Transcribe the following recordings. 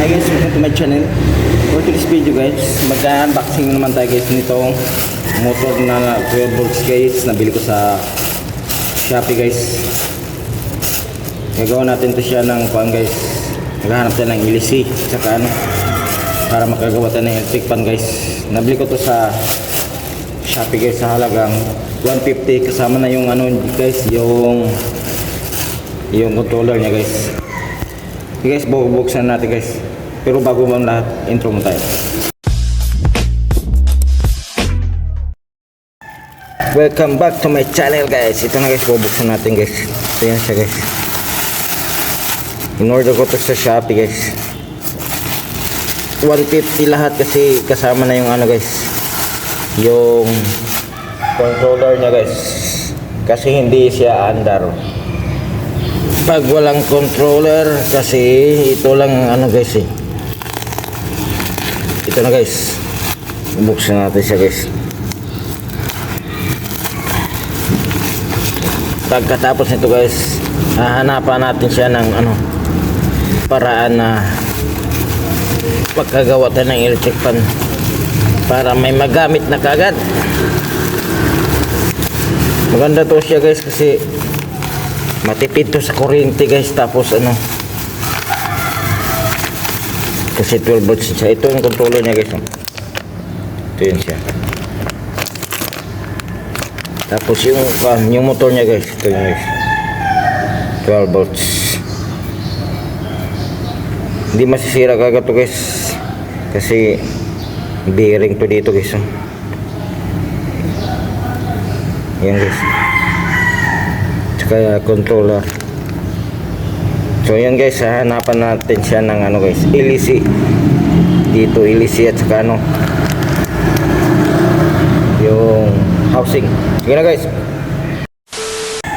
Hi guys, welcome to my channel. For today's video guys, mag-unboxing naman tayo guys nitong motor na 12 volts guys. Nabili ko sa Shopee guys. Gagawa natin to siya ng kuan guys. Naghahanap tayo ng LC saka ano para makagawa tayo ng electric fan guys. Nabili ko to sa Shopee guys sa halagang 150 kasama na yung ano guys, yung yung controller niya guys. Okay guys, bubuksan natin guys. Pero bago mo lahat, intro mo tayo. Welcome back to my channel guys. Ito na guys, bubuksan natin guys. Ito yan siya guys. In-order ko to sa Shopee guys. 150 lahat kasi kasama na yung ano guys. Yung controller niya guys. Kasi hindi siya under pag walang controller kasi ito lang ano guys eh ito na guys. Buksan natin siya guys. Pagkatapos nito guys hahanapan natin siya ng ano paraan na pagkagawa tayo ng electric fan para may magamit na kagad maganda to siya guys kasi matipid to sa kuryente guys. Tapos ano kasi 12 volts siya. Ito yung controller niya guys oh. ito yun siya. Tapos yung ah, yung motor niya guys. Ito yun guys. 12 volts. Hindi masisira kagad to guys. Kasi bearing to dito guys oh. yan guys. Kaya controller so yan guys hahanapan natin siya ng ano guys ilisi dito ilisi at saka ano yung housing. Sige na guys.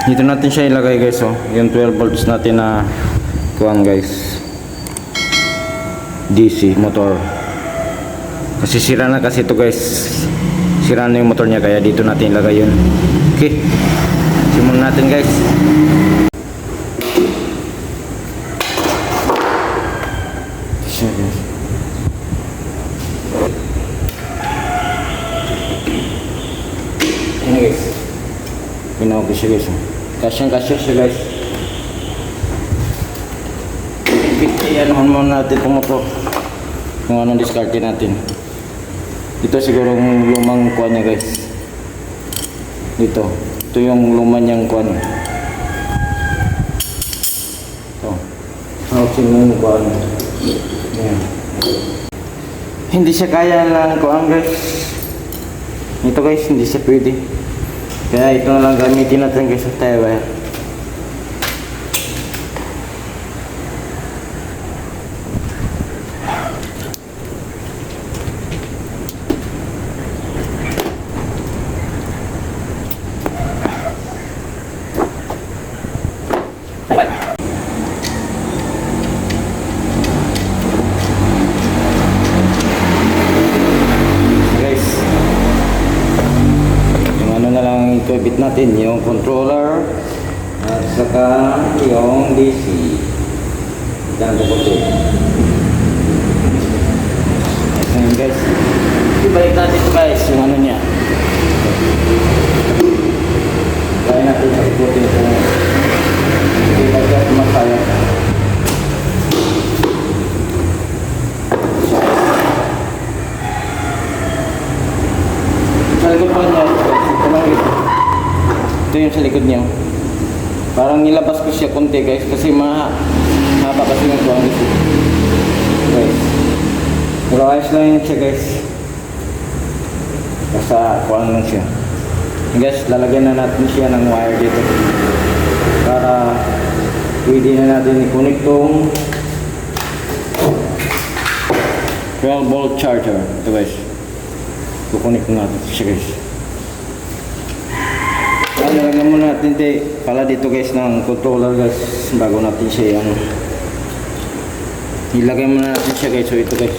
Dito natin siya ilagay guys oh. Yung 12 volts natin na kuwang guys. DC motor. Kasi sira na kasi ito guys. Sira na yung motor niya kaya dito natin ilagay yun. Okay. Simulan natin guys Siya, guys. Yan guys Ginawa ko siya guys. Kasyang kasya siya guys Yan muna natin itong motor Kung anong discarte natin. Ito siguro yung lumang kuha niya guys. Dito. Ito yung luma niyang kuha niya. Ito. Housing mo yung kuha niya. Yan Hindi siya kaya lang kuha guys. Ito guys hindi siya pwede Kaya ito na lang gamitin natin guys sa tayo wire guys yung ano ikabit natin yung controller at saka yung DC yan ko po. Ayan guys. Ibalik natin guys yung ano niya kaya natin sa ikutin kung hindi ba siya masaya sa likod pa niya ito lang ito ito yung sa likod niya. Parang nilabas ko siya konti guys kasi ma mahaba kasi yung tuwang ito guys. Pero ayos lang yun siya guys. Basta kuhaan lang siya. Guys lalagyan na natin siya ng wire dito. Para pwede na natin i-connect tong 12 volt charger. Ito guys. Kukunik natin siya guys nalagyan muna natin di, pala dito guys ng controller guys bago natin siya yung ilagay muna natin siya guys so ito guys.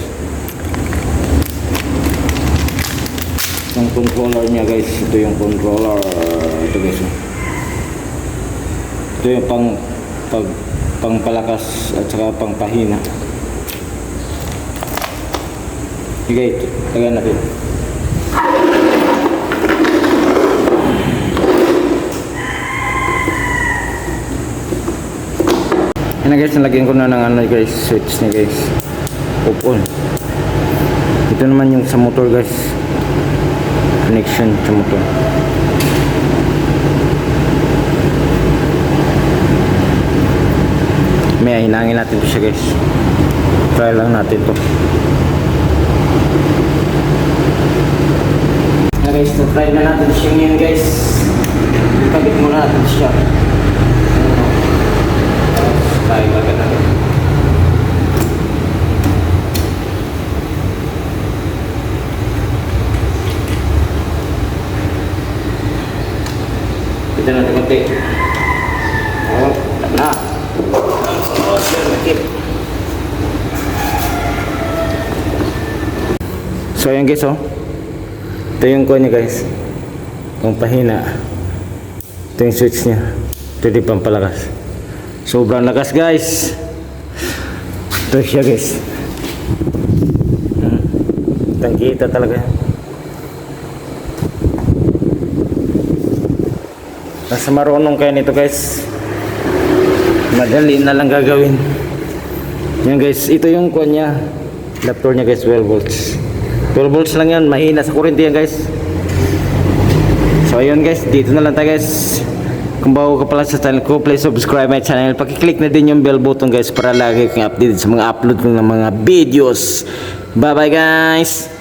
Yung controller niya guys ito yung controller. Ito guys. Ito yung pang pag pangpalakas at saka pangpahina. Sige, lagyan natin. Yan na guys, nalagyan ko na ng ano guys, switch niya guys. Off on. Ito naman yung sa motor guys. Connection sa motor. May hinangin natin to siya guys. Try lang natin to. Na guys, try na natin siya ngayon guys. Ikabit muna natin siya. Tapos tayo agad natin. Kita natin konti. Oh, na. Oh, sir, nakip. So ayan guys oh. Ito yung kuha niya guys. Kung pahina. Ito yung switch niya. Ito yung pampalakas. Sobrang lakas guys. Ito siya guys. Tangkita talaga. Nasa marunong kayo nito guys. Madali na lang gagawin. Yan guys, ito yung kuha niya. Adapter niya guys, 12 volts. 12 volts lang yan, mahina sa kurente yan guys. So ayun guys, dito na lang tayo guys. Kung bago ka pala sa channel ko, please subscribe my channel. Pakiclick na din yung bell button guys para lagi kang updated sa mga upload ng mga videos. Bye bye guys!